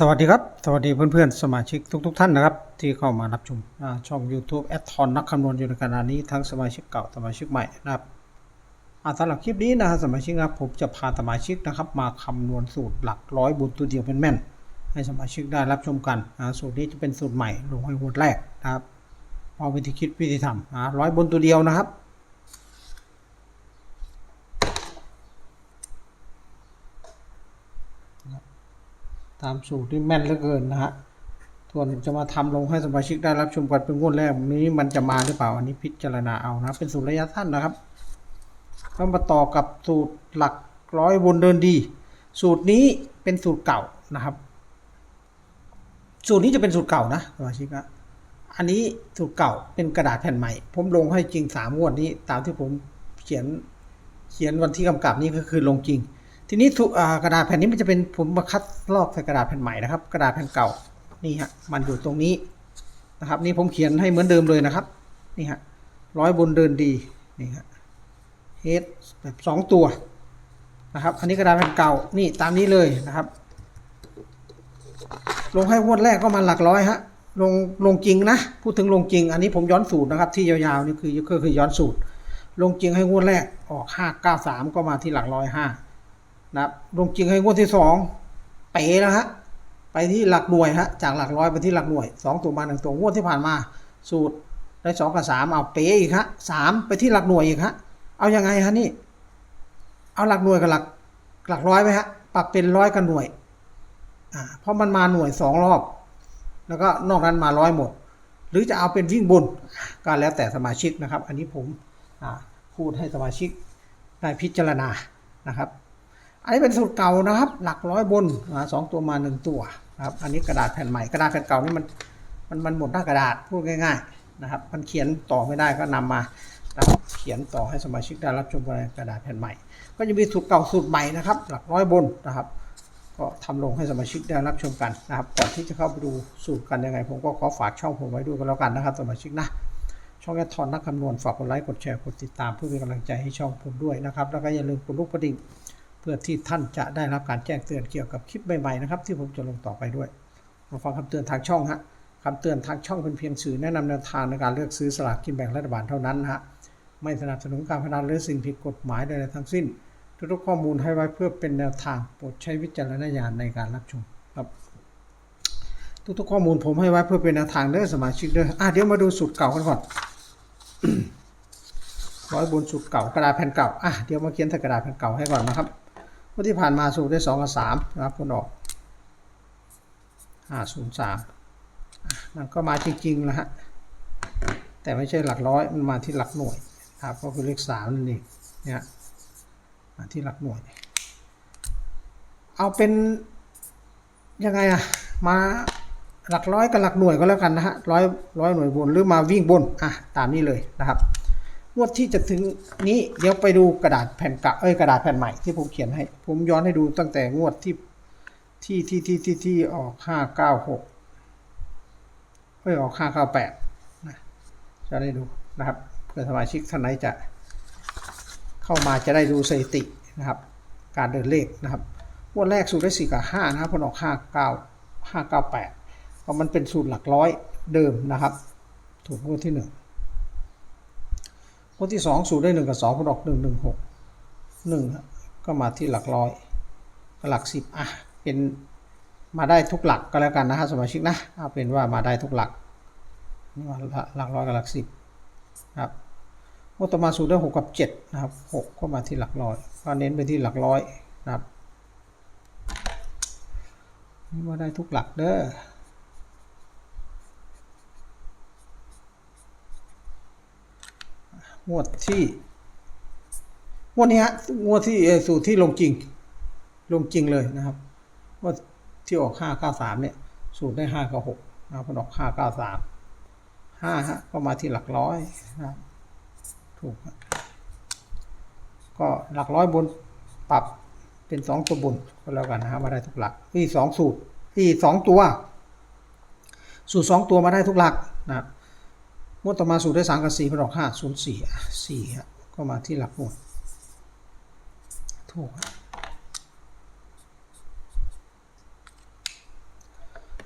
สวัสดีครับ สวัสดีเพื่อนๆ สมาชิกทุก ๆ ท่านนะครับ ที่เข้ามารับชมช่อง YouTube แอดทอนนักคำนวณอยู่ในขณะนี้ทั้งสมาชิกเก่าสมาชิกใหม่นะครับสำหรับคลิปนี้นะฮะสมาชิกครับผมจะพาสมาชิกนะครับมาคำนวณสูตรหลักร้อยบุญตัวเดียวเป็นแม่น ให้สมาชิกได้รับชมกันสูตรนี้จะเป็นสูตรใหม่ลงให้วดแรกนะครับเอาวิธีคิดวิธีทำร้อยบนตัวเดียวนะครับ ตามสูตรที่แม่นเหลือเกินนะฮะส่วนจะมาทำลงให้สมาชิกได้รับชมกันเป็นงวดแรกนี้มันจะมาหรือเปล่าอันนี้พิจารณาเอานะเป็นสูตรระยะสั้นนะครับก็มาต่อกับสูตรหลักร้อยวนเดินดี สูตรนี้เป็นสูตรเก่านะครับ สูตรนี้จะเป็นสูตรเก่านะสมาชิกนะอันนี้สูตรเก่าเป็นกระดาษแผ่นใหม่ ผมลงให้จริงสามงวดนี้ตามที่ผมเขียนเขียนวันที่กำกับนี่ก็คือลงจริง ทีนี้กอ่ากระดาษแผ่นนี้มันจะเป็นผมมาคัดลอกใส่กระดาษแผ่นใหม่นะครับ กระดาษแผ่นเก่านี่ฮะมันอยู่ตรงนี้นะครับ นี่ผมเขียนให้เหมือนเดิมเลยนะครับนี่ฮะร้อยบนเดินดีนี่ฮะเฮดแบบสองตัวนะครับ อันนี้กระดาษแผ่นเก่านี่ตามนี้เลยนะครับ ลงให้งวดแรกก็มาหลักร้อยฮะลงลงจริงนะพูดถึงลงจริง อันนี้ผมย้อนสูตรนะครับ ที่ยาวๆนี่คือก็คือย้อนสูตร ลงจริงให้งวดแรกออกห้าเก้าสามก็มาที่หลักร้อยห้า นะครับลงจริงให้งวดที่สองเป๋แล้วฮะไปที่หลักหน่วยฮะจากหลักร้อยไปที่หลักหน่วยสองตัวมาหนึ่งตัวงวดที่ผ่านมา สูตรได้สองกับสามเอาเป๋อีกฮะสามไปที่หลักหน่วยอีกฮะเอายังไงฮะนี่เอาหลักหน่วยกับหลักหลักร้อยไหมฮะปรับเป็นร้อยกับหน่วยอ่าเพราะมันมาหน่วยสองรอบ แล้วก็นอกนั้นมาร้อยหมด หรือจะเอาเป็นวิ่งบนก็แล้วแต่สมาชิกนะครับ อันนี้ผมพูดให้สมาชิกได้พิจารณานะครับ อันนี้เป็นสูตรเก่านะครับ หลักร้อยบนสองตัวมาหนึ่งตัวนะครับ อันนี้กระดาษแผ่นใหม่กระดาษแผ่นเก่านี่มันมันมันหมดหน้ากระดาษพูดง่ายๆนะครับ มันเขียนต่อไม่ได้ก็นำมาเขียนต่อให้สมาชิกได้รับชมกันกระดาษแผ่นใหม่ ก็จะมีสูตรเก่าสูตรใหม่นะครับ หลักร้อยบนนะครับ ก็ทำลงให้สมาชิกได้รับชมกันนะครับ ก่อนที่จะเข้าไปดูสูตรกันยังไง ผมก็ขอฝากช่องผมไว้ด้วยกันแล้วกันนะครับ สมาชิกนะช่องแอดทอนนักคำนวณฝากกดไลค์กดแชร์กดติดตามเพื่อเป็นกำลังใจให้ช่องผมด้วยนะครับ แล้วก็อย่าลืมกดลูกกระดิ่ง พื่อที่ท่านจะได้รับการแจ้งเตือนเกี่ยวกับคลิปใหม่ๆนะครับ ที่ผมจะลงต่อไปด้วยมาฟังคำเตือนทางช่องฮะคำเตือนทางช่องเป็นเพียงสื่อแนะนำแนวทางในการเลือกซื้อสลากกินแบ่งรัฐบาลเท่านั้นฮะไม่สนับสนุนการพนันหรือสิ่งผิดกฎหมายใดๆทั้งสิ้น ทุกๆข้อมูลให้ไว้เพื่อเป็นแนวทางโปรดใช้วิจารณญาณในการรับชมครับ ทุกๆข้อมูลผมให้ไว้เพื่อเป็นแนวทางเด้อสมาชิกเด้ออะเดี๋ยวมาดูสูตรเก่ากันก่อนร้อยบนสูตรเก่ากระดาษแผ่นเก่าอะเดี๋ยวมาเขียนใส่กระดาษแผ่นเก่าให้ก่อนนะครับ วันที่ผ่านมาสูตรได้สองกับสามนะครับผลออกห้าศูนย์สามมันก็มาจริงๆแล้วฮะแต่ไม่ใช่หลักร้อยมันมาที่หลักหน่วยนะครับก็คือเลขสามนั่นเองเนี่ยมาที่หลักหน่วย เอาเป็นยังไงอะมาหลักร้อยกับหลักหน่วยก็แล้วกันนะฮะร้อยร้อยหน่วยบนหรือมาวิ่งบนอะตามนี้เลยนะครับ งวดที่จะถึงนี้เดี๋ยวไปดูกระดาษแผ่นก่าเอ้ยกระดาษแผ่นใหม่ที่ผมเขียนให้ ผมย้อนให้ดูตั้งแต่งวดที่ที่ที่ที่ที่ที่ออกห้าเก้าหกเอ้ยออกห้าเก้าแปดนะจะได้ดูนะครับเพื่อสมาชิกท่านไหนจะเข้ามาจะได้ดูสถิตินะครับ การเดินเลขนะครับงวดแรกสูตรได้สี่กับห้านะครับผลออกห้าเก้าห้าเก้าแปดเพราะมันเป็นสูตรหลักร้อยเดิมนะครับ ถูกงวดที่หนึ่ง งวดที่สองสูตรได้หนึ่งกับสองผลออกหนึ่งหนึ่งหกหนึ่งก็มาที่หลักร้อยก็หลักสิบอะเป็นมาได้ทุกหลักก็แล้วกันนะฮะสมาชิกนะเอาเป็นว่ามาได้ทุกหลักนี่ว่าหลักร้อยกับหลักสิบครับงวดต่อมาสูตรได้หกกับเจ็ดนะครับหกก็มาที่หลักร้อยก็เน้นไปที่หลักร้อยนะครับนี่ว่าได้ทุกหลักเด้อ งวดที่งวดนี้ฮะงวดที่สูตรที่ลงจริง ลงจริงเลยนะครับงวดที่ออกห้าเก้าสามเนี่ย สูตรได้ห้ากับหกนะครับมันออกห้าเก้าสามห้าฮะก็มาที่หลักร้อยนะครับถูกก็หลักร้อยบนปรับเป็นสองตัวบนก็แล้วกันนะฮะมาได้ทุกหลักที่สองสูตรที่สองตัว สูตรสองตัวมาได้ทุกหลักนะครับ วดต่อมาสูตรได้สามกับสี่พอดอกห้าศูนย์สี่สี่ฮะก็มาที่หลักหมวดถูก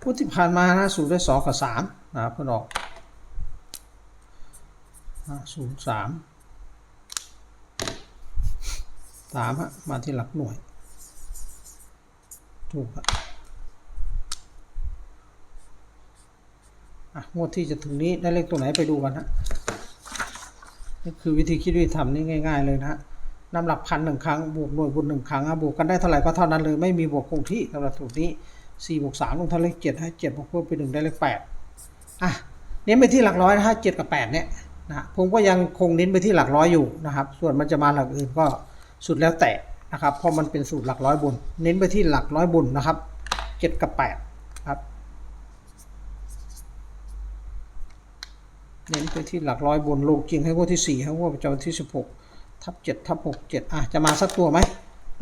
พุทที่ผ่านมานะสูตรได้สองกับสามนะครับเพื่อนออกศูนย์สามสามฮะมาที่หลักหน่วยถูกอะอะ งวดที่จะถึงนี้ได้เลขตัวไหนไปดูกันฮะนี่คือวิธีคิดวิธีทำนี่ง่าย ๆ เลยนะฮะนำหลักพันหนึ่งครั้งบวกหน่วยบนหนึ่งครั้งบวกกันได้เท่าไหร่ก็เท่านั้นเลยไม่มีบวกคงที่สำหรับสูตรนี้สี่บวกสามลงเท่าเลขเจ็ดให้เจ็ดบวกเพิ่มไปหนึ่งได้เลขแปดอะเน้นไปที่หลักร้อยนะฮะเจ็ดกับแปดเนี่ยนะฮะผมก็ยังคงเน้นไปที่หลักร้อยอยู่นะครับ ส่วนมันจะมาหลักอื่นก็สุดแล้วแต่นะครับเพราะมันเป็นสูตรหลักร้อยบน เน้นไปที่หลักร้อยบนนะครับเจ็ดกับแปดครับ เน้นไปที่หลักร้อยบนโลกจริงให้งวดที่สี่ให้งวดประจำวันที่สิบหกทับเจ็ดทับหกเจ็ดอะจะมาสักตัวไหม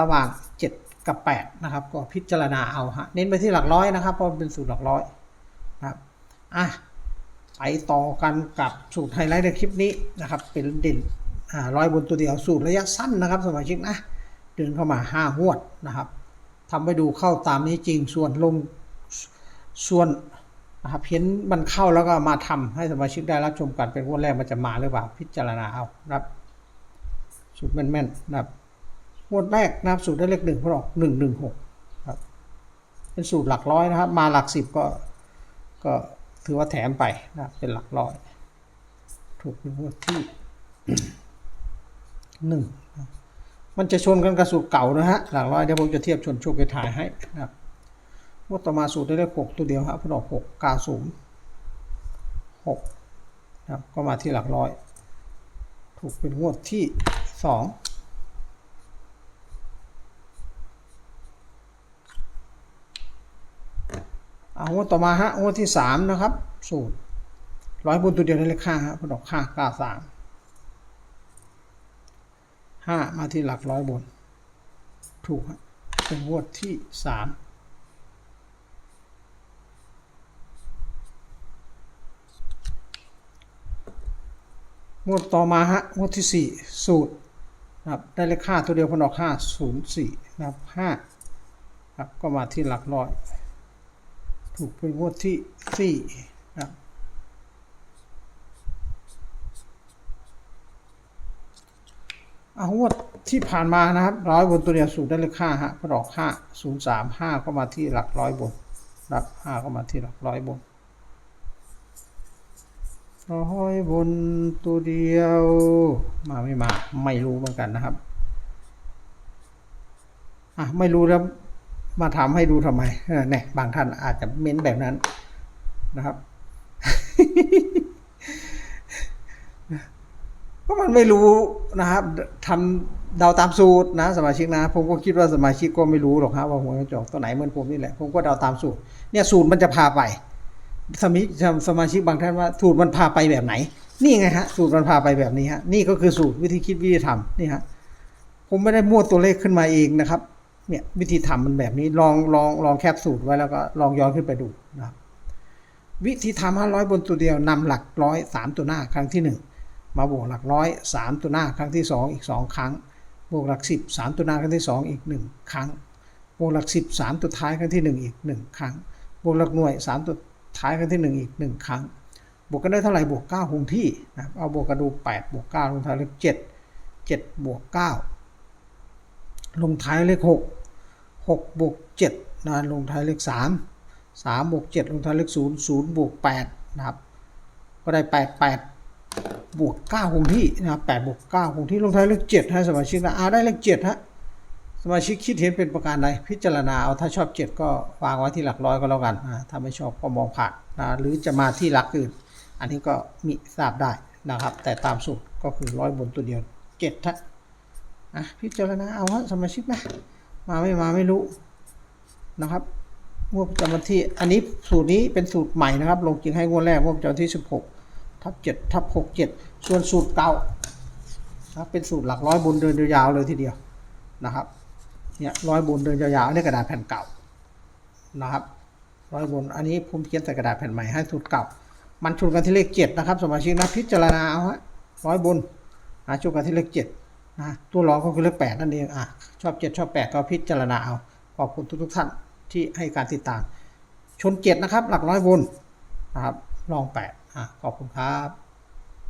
ระหว่างเจ็ดกับแปดนะครับ ก็พิจารณาเอาฮะเน้นไปที่หลักร้อยนะครับเพราะเป็นสูตรหลักร้อยนะครับอะไปต่อกันกับสูตรไฮไลท์ในคลิปนี้นะครับ เป็นเด่นอ่าร้อยบนตัวเดียวสูตรระยะสั้นนะครับสมาชิกนะเดินเข้ามาห้างวดนะครับทำไปดูเข้าตามนี้จริงส่วนลงส่วน นะครับเห็นมันเข้าแล้วก็มาทำให้สมาชิกได้รับชมกันเป็นงวดแรกมันจะมาหรือเปล่าพิจารณาเอานะครับสูตรแม่นๆนะครับงวดแรกนะครับสูตรได้เลขหนึ่งเพราะออกหนึ่งหนึ่งหกครับเป็นสูตรหลักร้อยนะครับ มาหลักสิบก็ก็ถือว่าแถมไปนะครับเป็นหลักร้อย ถูกเป็นงวดที่หนึ่งมันจะชนกันกับสูตรเก่านะฮะหลักร้อยเดี๋ยวผมจะเทียบชนโชคไปถ่ายให้นะครับ งวดต่อมาสูตรได้เลขหกตัวเดียวครับพออกหกกาศูนย์หกนะครับก็มาที่หลักร้อย ถูกเป็นงวดที่สองเอางวดต่อมาฮะงวดที่สามนะครับ สูตรร้อยบนตัวเดียวได้เลขห้าฮะพอดอกห้ากาสามห้ามาที่หลักร้อยบน ถูกเป็นงวดที่สาม งวดต่อมาฮะงวดที่ 4 สูตรนะครับได้เลขค่าตัวเดียวพนออก5 0 4นะครับ5ครับก็มาที่หลักร้อย ถูกเป็นงวดที่4นะครับเอางวดที่ผ่านมานะครับร้อยบนตัวเดียวสูตรได้เลขค่าฮะพนออก5 0 3 5ก็มาที่หลักร้อยบนนะครับ5ก็มาที่หลักร้อยบน ร้อยบนตัวเดียว มาไม่มาไม่รู้เหมือนกันนะครับอะไม่รู้แล้วมาทำให้ดูทำไมเนี่ยบางท่านอาจจะเม้นแบบนั้นนะครับก็มันไม่รู้นะครับทำเดาตามสูตรนะ สมาชิกนะ ผมก็คิดว่าสมาชิกก็ไม่รู้หรอกครับว่าหัวกระจอกตัวไหนเหมือนผมนี่แหละผมก็เดาตามสูตร เนี่ยสูตรมันจะพาไป สมาชิสมาชิกบางท่านว่าสูตรมันพาไปแบบไหน นี่ไงฮะสูตรมันพาไปแบบนี้ฮะนี่ก็คือสูตรวิธีคิดวิธีทำนี่ฮะผมไม่ได้มั่วตัวเลขขึ้นมาเองนะครับ เนี่ยวิธีทำมันแบบนี้ลองลองลองแคปสูตรไว้แล้วก็ลองย้อนขึ้นไปดูนะครับวิธีทำห้าร้อยบนตัวเดียวนำหลักร้อยสามตัวหน้าครั้งที่หนึ่งมาบวกหลักร้อยสามตัวหน้าครั้งที่สองอีกสองครั้ง บวกหลักสิบสามตัวหน้าครั้งที่สองอีกหนึ่งครั้ง บวกหลักสิบสามตัวท้ายครั้งที่หนึ่งอีกหนึ่งครั้ง บวกหลักหน่วยสามตัว ท้ายครั้งที่หนึ่งอีกหนึ่งครั้ง บวกกันได้เท่าไหร่บวกเก้าคงที่นะครับเอาบวกกันดูแปดบวกเก้าลงท้ายเลขเจ็ดเจ็ดบวกเก้าลงท้ายเลขหกหกบวกเจ็ดนะลงท้ายเลขสามสามบวกเจ็ดลงท้ายเลขศูนย์ศูนย์บวกแปดนะครับ ก็ได้แปดแปดบวกเก้าคงที่นะครับแปดบวกเก้าคงที่ลงท้ายเลขเจ็ดให้สมาชิกนะอาได้เลขเจ็ดฮะ มาชิกคิดเห็นเป็นประการใดพิจารณาเอาถ้าชอบเจ็ดก็วางไว้ที่หลักร้อยก็แล้วกันถ้าไม่ชอบก็มองผ่านนะหรือจะมาที่หลักอื่น อันนี้ก็มีทราบได้นะครับ แต่ตามสูตรก็คือร้อยบนตัวเดียวเจ็ดทะอะพิจารณาเอาฮะสมาชิกนะมาไม่มาไม่รู้นะครับงวดประจำวันที่อันนี้สูตรนี้เป็นสูตรใหม่นะครับ ลงจริงให้งวดแรกงวดประจำวันที่สิบหกทับเจ็ดทับหกเจ็ดส่วนสูตรเก่านะเป็นสูตรหลักร้อยบนเดินยาวๆเลยทีเดียวนะครับ เนี่ยร้อยบนเดินยาวๆนนี้กระดาษแผ่นเก่านะครับร้อยบนอันนี้ผมเขียนใส่กระดาษแผ่นใหม่ให้สูตรเก่า มันชนกันที่เลขเจ็ดนะครับสมาชิกนะพิจารณาเอาฮะร้อยบนอะชนกันที่เลขเจ็ดนะตัวรองก็คือเลขแปดนั่นเองอะชอบเจ็ดชอบแปดก็พิจารณาเอาขอบคุณทุกๆท่านที่ให้การติดตาม ชนเจ็ดนะครับ หลักร้อยวนนะครับลองแปดอะขอบคุณครับ